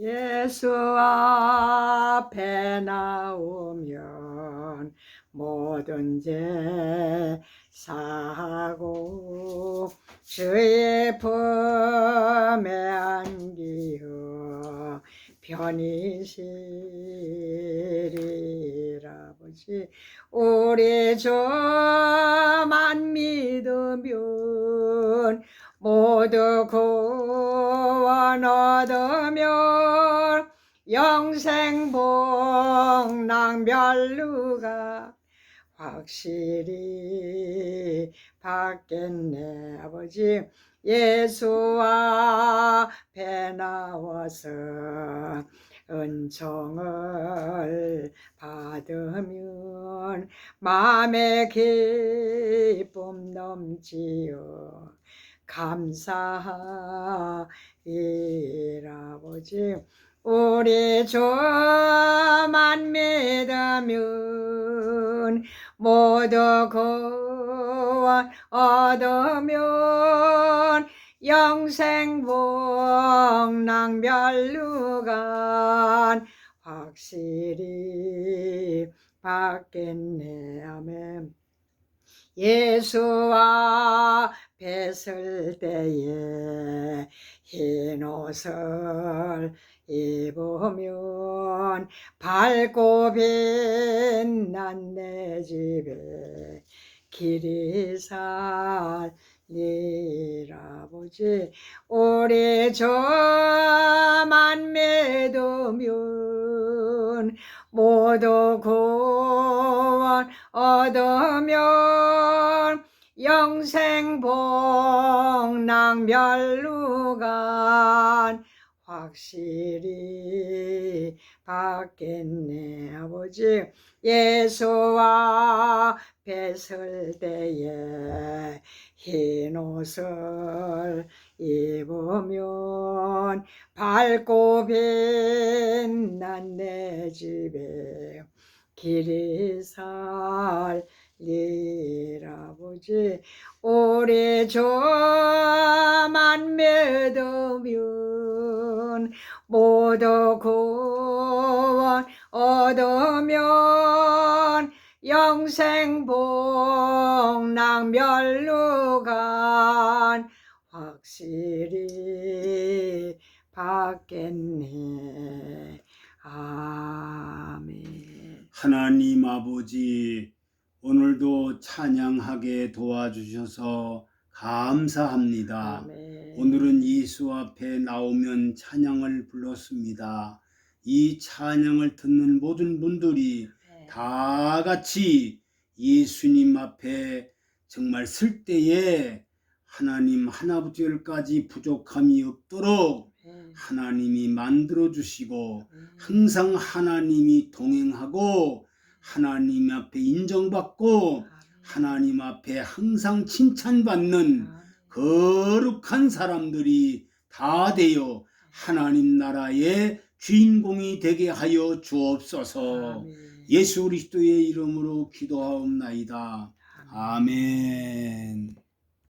예수 앞에 나오면 모든 죄 사하고 주의 품에 안기어 편히 쉬리라. 아버지 우리 주만 믿으면 모두 구 영생복 낭별루가 확실히 받겠네. 아버지 예수 앞에 나와서 은총을 받으면 마음의 기쁨 넘치어 감사하리라. 아버지 우리 주만 믿으면 모두 구원 얻으면 영생복 낭별루간 확실히 받겠네. 아멘 예수 앞에 설 때에 흰 옷을 입으면 밝고 빛난 내 집에 길이 살리라 아버지. 우리 저만 믿으면 모두 구원 얻으면 영생복 낭별루간 확실히 받겠네 아버지. 예수 앞에 설 때에 흰 옷을 입으면 밝고 빛난 내 집에 길이 살 리라 아버지 우리 주만 믿으면 모두 구원 얻으면 영생복 낭별루간 확실히 받겠네. 아멘. 하나님 아버지, 오늘도 찬양하게 도와주셔서 감사합니다. 아멘 오늘은 예수 앞에 나오면 찬양을 불렀습니다. 이 찬양을 듣는 모든 분들이 네. 다 같이 예수님 앞에 정말 쓸 때에 하나님 하나부터 열까지 부족함이 없도록 네. 하나님이 만들어 주시고 음. 항상 하나님이 동행하고 하나님 앞에 인정받고. 하나님 앞에 항상 칭찬받는. 거룩한 사람들이 다 되어 하나님 나라의 주인공이 되게 하여 주옵소서. 예수 그리스도의 이름으로 기도하옵나이다. 아멘.